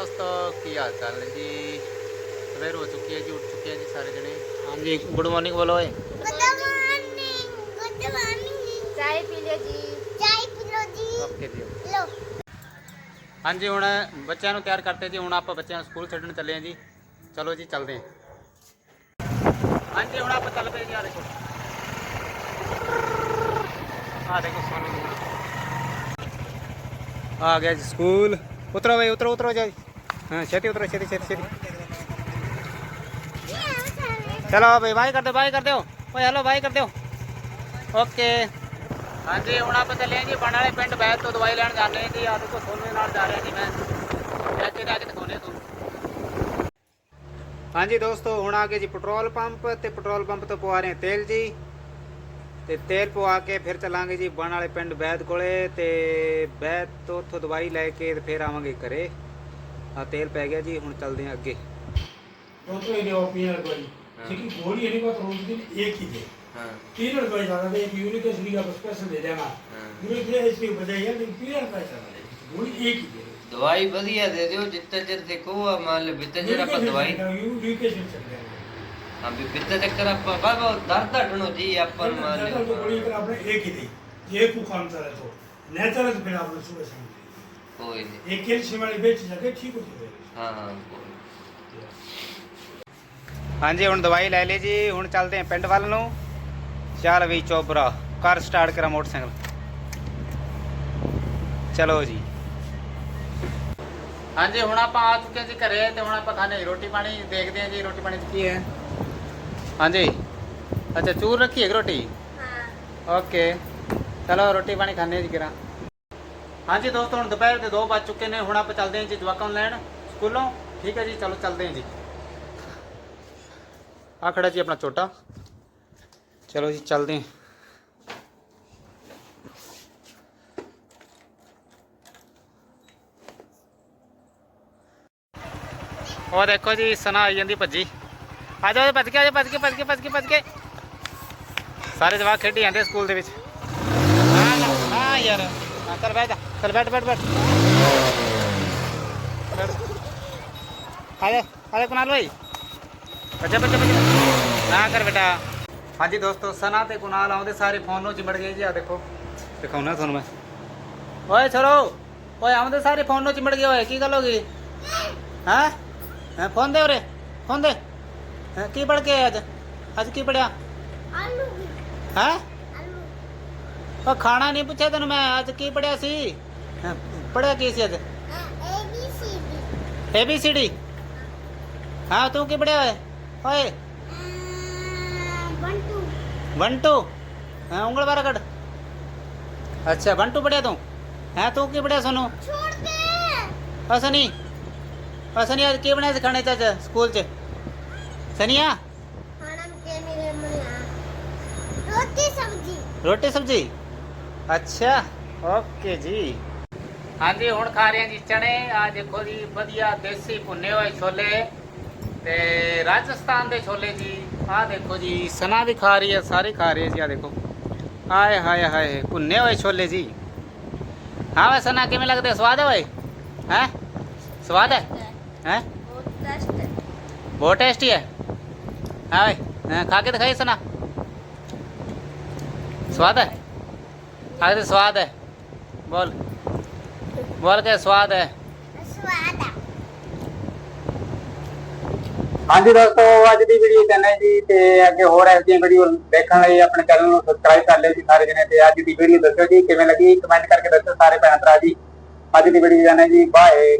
ਦੋਸਤੋ ਕੀ ਹਾਲ ਚਾਲ ਨੇ ਜੀ? ਸਵੇਰ ਹੋ ਚੁੱਕੀ ਹੈ ਜੀ ਉੱਠ ਚੁੱਕੇ ਆ ਜੀ ਸਾਰੇ ਜਣੇ। ਹਾਂਜੀ ਗੁੱਡ ਮਾਰਨਿੰਗ ਬੋਲੋ ਏ ਚਾਹ ਪੀ ਲਿਓ ਜੀ। ਓਕੇ ਜੀ। ਹਾਂਜੀ ਹੁਣ ਬੱਚਿਆਂ ਨੂੰ ਤਿਆਰ ਕਰਤੇ ਜੀ ਹੁਣ ਆਪਾਂ ਬੱਚਿਆਂ ਨੂੰ ਸਕੂਲ ਛੱਡਣ ਚੱਲੇ ਆ ਜੀ। ਚਲੋ ਜੀ ਚੱਲਦੇ ਆ ਹਾਂਜੀ ਹੁਣ ਆਪਾਂ ਚੱਲ ਪਏ ਜੀ ਆ ਦੇਖੋ। ਆ ਦੇਖੋ ਸੋਨੂੰ। ਆ ਗਿਆ ਜੀ ਸਕੂਲ। ਉਤਰੋ ਬਈ ਉਤਰੋ ਉਤਰੋ ਜੀ। ਹਾਂ ਛੇਤੀ ਉਤਰੋ ਛੇਤੀ ਛੇਤੀ ਛੇਤੀ। ਚਲੋ ਬਈ ਬਾਈ ਕਰ ਦਿਓ ਬਾਈ ਕਰ ਦਿਓ। ਓਏ ਹੈਲੋ ਬਾਈ ਕਰ ਦਿਓ। ਓਕੇ। ਹਾਂਜੀ ਹੁਣ ਆਪਾਂ ਚੱਲੇ ਹਾਂ ਜੀ ਬਣ ਵਾਲੇ ਪਿੰਡ ਬੈਤ ਤੋਂ ਦਵਾਈ ਲੈਣ ਜਾਂਦੇ ਹਾਂ ਜੀ। ਆ ਦੇਖੋ ਸੋਨੇ ਨਾਲ ਜਾ ਰਿਹਾ ਜੀ ਮੈਂ। ਚਾਚੇ ਜਾ ਕੇ ਦਿਖਾਉਣੇ ਤੁਹਾਨੂੰ। ਹਾਂਜੀ ਦੋਸਤੋ ਹੁਣ ਆ ਗਏ ਜੀ ਪੈਟਰੋਲ ਪੰਪ ਤੇ ਪੈਟਰੋਲ ਪੰਪ ਤੋਂ ਪਵਾ ਰਹੇ ਤੇਲ ਜੀ। ਤੇ ਤੇਲ ਪਵਾ ਕੇ ਫਿਰ ਚੱਲਾਂਗੇ ਜੀ ਬਣ ਵਾਲੇ ਪਿੰਡ ਬੈਤ ਕੋਲੇ ਤੇ ਬੈਤ ਤੋਂ ਉੱਥੋਂ ਦਵਾਈ ਲੈ ਕੇ ਤੇ ਫਿਰ ਆਵਾਂਗੇ ਘਰੇ। ਆ ਤੇਲ ਪੈ ਗਿਆ ਜੀ ਹੁਣ ਚੱਲਦੇ ਹਾਂ ਅੱਗੇ दोस्तों ये ओपिनियन दवाई ठीक है गोली यानी बात रोज दिन एक ही दे तीन रुपए ज्यादा दे एक यूनिट एसिड का स्पेशल दे देना यूनिट एसिड की बजाय है लेकिन तीन रुपए ज्यादा दे गोली एक ही दे ਦਵਾਈ ਵਧੀਆ ਦੇ ਦਿਓ ਜਿੱਤੇ ਚਿਰ ਦੇਖੋ ਆ ਮੰਨ ਲਓ ਬਿੱਤੇ ਜਿਹੜਾ ਆਪਾਂ ਦਵਾਈ यूनिट एसिड चल रहा है ਹਾਂ ਵੀ ਬਿੱਤੇ ਚੱਕਰ ਆਪਾਂ ਬਾਬਾ ਦਰਦ ਹਟਣੋ ਜੀ ਆਪਾਂ ਨੂੰ ਮੰਨ ज्यादा तो गोली ਲਿਓ अगर आपने एक ही दी एक को काम चले तो नेचुरल फिर आपने सुबह शाम दी। ਕੋਈ ਨਹੀਂ ਇਹ ਕਿਲ ਸ਼ਿਮਲੇ ਵਿੱਚ ਜਾ ਕੇ ਠੀਕ ਹੋ ਜਾਵੇ ਹਾਂ ਹਾਂ ਹਾਂਜੀ ਹੁਣ ਦਵਾਈ ਲੈ ਲਈ ਜੀ ਹੁਣ ਚੱਲਦੇ ਹਾਂ ਪਿੰਡ ਵੱਲ ਨੂੰ ਚੱਲ ਵੀ ਚੋਬਰਾ ਕਾਰ ਸਟਾਰਟ ਕਰਾਂ ਮੋਟਰਸਾਈਕਲ ਚਲੋ ਜੀ ਹਾਂਜੀ ਹੁਣ ਆਪਾਂ ਆ ਚੁੱਕੇ ਜੀ ਘਰੇ ਤੇ ਹੁਣ ਆਪਾਂ ਖਾਣੇ ਰੋਟੀ ਪਾਣੀ ਦੇਖਦੇ ਹਾਂ ਜੀ ਰੋਟੀ ਪਾਣੀ 'ਚ ਕੀ ਹੈ ਹਾਂਜੀ ਅੱਛਾ ਚੂਰ ਰੱਖੀ ਹੈ ਕਿ ਰੋਟੀ ਓਕੇ ਚਲੋ ਰੋਟੀ ਪਾਣੀ ਖਾਣੇ ਜੀ ਕਰਾਂ ਹਾਂਜੀ ਦੋਸਤੋ, ਹੁਣ ਦੁਪਹਿਰ ਦੇ 2 ਵੱਜ ਚੁੱਕੇ ਨੇ। ਹੁਣ ਆਪਾਂ ਚੱਲਦੇ ਹਾਂ ਜੀ ਜਵਾਕਾਂ ਨੂੰ ਲੈਣ ਸਕੂਲੋਂ। ਠੀਕ ਹੈ ਜੀ, ਚਲੋ ਚੱਲਦੇ ਹਾਂ ਜੀ। ਆ ਖੜਾ ਜੀ ਆਪਣਾ ਛੋਟਾ। ਚਲੋ ਜੀ, ਚੱਲਦੇ ਹਾਂ। ਉਹ ਦੇਖੋ ਜੀ, ਸਨਾ ਆਈ ਜਾਂਦੀ ਭੱਜੀ। ਆ ਜਾਓ ਭੱਜ ਕੇ, ਆ ਜਾਓ, ਭੱਜ ਕੇ ਭੱਜ ਕੇ ਭੱਜ ਕੇ ਭੱਜ ਕੇ। ਸਾਰੇ ਜਵਾਕ ਖੇਡੀ ਜਾਂਦੇ ਸਕੂਲ ਦੇ ਵਿੱਚ। ਹਾਂ ਯਾਰ ਹਾਂ ਚੱਲ ਬੈਠ ਜਾ। ਚੱਲ ਬੈਠ ਬੈਠ ਬੈਠ ਬੈਠ। ਆ ਜਾ ਆ ਜਾ ਕੁਨਾਲ ਭਾਈ ਬੱਚਾ ਬੱਚਾ ਬੱਚਾ ਨਾ ਕਰ ਬੇਟਾ ਹਾਂਜੀ ਦੋਸਤੋ ਸਨਾ ਤੇ ਕੁਨਾਲ ਆਉਂਦੇ ਸਾਰੇ ਫੋਨ ਨੂੰ ਚਿੰਬੜ ਗਏ ਜੀ ਆ ਦੇਖੋ ਦਿਖਾਉਣਾ ਤੁਹਾਨੂੰ ਮੈਂ ਓਏ ਛੋਰੋ ਓਏ ਆਉਂਦੇ ਸਾਰੇ ਫੋਨ ਨੂੰ ਚਿੰਬੜ ਗਏ ਓਏ ਕੀ ਗੱਲ ਹੋ ਗਈ ਹਾਂ ਹਾਂ ਫੋਨ ਦੇ ਉਰੇ ਫੋਨ ਦੇ ਹੈਂ, ਕੀ ਪੜ ਕੇ ਆਏ ਅੱਜ ਅੱਜ ਕੀ ਪੜਿਆ आलू भी ਹੈ आलू ਉਹ ਖਾਣਾ ਨਹੀਂ ਪੁੱਛਿਆ ਤੈਨੂੰ ਮੈਂ ਅੱਜ ਕੀ ਪੜਿਆ ਸੀ? ਪੜਿਆ ਕੀ ਸੀ ਅੱਜ? ਏ ਬੀ ਸੀ ਡੀ ਹਾਂ ਤੂੰ ਕੀ ਪੜਿਆ ਓਏ। ਓਏ ਬੰਟੂ ਬੰਟੂ ਹਾਂ ਉਂਗਲ ਬਾਰਾ ਕੱਢ। ਅੱਛਾ ਬੰਟੂ ਪੜਿਆ ਤੂੰ? ਹੈ ਤੂੰ ਕੀ ਪੜਿਆ ਸਾਨੂੰ? ਛੋੜ ਦੇ। ਅਸਨੀ ਅਸਨੀ ਅੱਜ ਕੀ ਬਣਾਇਆ ਸੀ ਖਾਣੇ ਚ ਸਕੂਲ ਚ? ਸਨੀਆ? ਖਾਣਾ ਕਿ ਮੇਰੇ ਰੋਟੀ ਸਬਜੀ। ਰੋਟੀ ਸਬਜੀ? ਅੱਛਾ, ਓਕੇ ਜੀ। ਹਾਂਜੀ, ਹੁਣ ਖਾ ਰਹੇ ਹਾਂ ਜੀ ਚਣੇ ਆ ਦੇਖੋ ਜੀ, ਵਧੀਆ ਦੇਸੀ ਭੁੰਨੇ ਹੋਏ ਛੋਲੇ ਤੇ ਰਾਜਸਥਾਨ ਦੇ ਛੋਲੇ ਜੀ। ਆ ਦੇਖੋ ਜੀ, ਸਨਾ ਵੀ ਖਾ ਰਹੀ ਹੈ, ਸਾਰੇ ਖਾ ਰਹੇ ਆ ਦੇਖੋ। ਆਏ ਹਾਏ ਹਾਏ, ਭੁੰਨੇ ਹੋਏ ਛੋਲੇ ਜੀ। ਹਾਂ ਵੇ ਸਨਾ, ਕਿਵੇਂ ਲੱਗਦੇ? ਸਵਾਦ ਹੈ ਭਾਈ ਹੈ? ਸਵਾਦ ਹੈ? ਹੈ? ਬਹੁਤ ਟੇਸਟੀ ਹੈ। ਹਾਂ, ਖਾ ਕੇ ਦਿਖਾਈ ਸਨਾ। ਸਵਾਦ ਹੈ? अरे स्वाद है बोल बोल के स्वाद है स्वाद है ਹਾਂਜੀ ਦੋਸਤੋ ਅੱਜ ਦੀ ਵੀਡੀਓ ਕਰਨਾ ਜੀ ਤੇ ਅੱਗੇ ਹੋਰ ਐਸ ਦੀਆਂ ਵੀਡੀਓ ਦੇਖਣ ਲਈ ਆਪਣੇ ਚੈਨਲ ਨੂੰ ਸਬਸਕ੍ਰਾਈਬ ਕਰ ਲਿਓ ਜੀ ਸਾਰੇ ਜਣੇ ਤੇ ਅੱਜ ਦੀ ਵੀਡੀਓ ਦੱਸੋ ਜੀ ਕਿਵੇਂ ਲੱਗੀ ਕਮੈਂਟ ਕਰਕੇ ਦੱਸੋ ਸਾਰੇ ਭੈਣ ਭਰਾ ਜੀ ਅੱਜ ਦੀ ਵੀਡੀਓ ਜਾਣਾ ਜੀ ਬਾਏ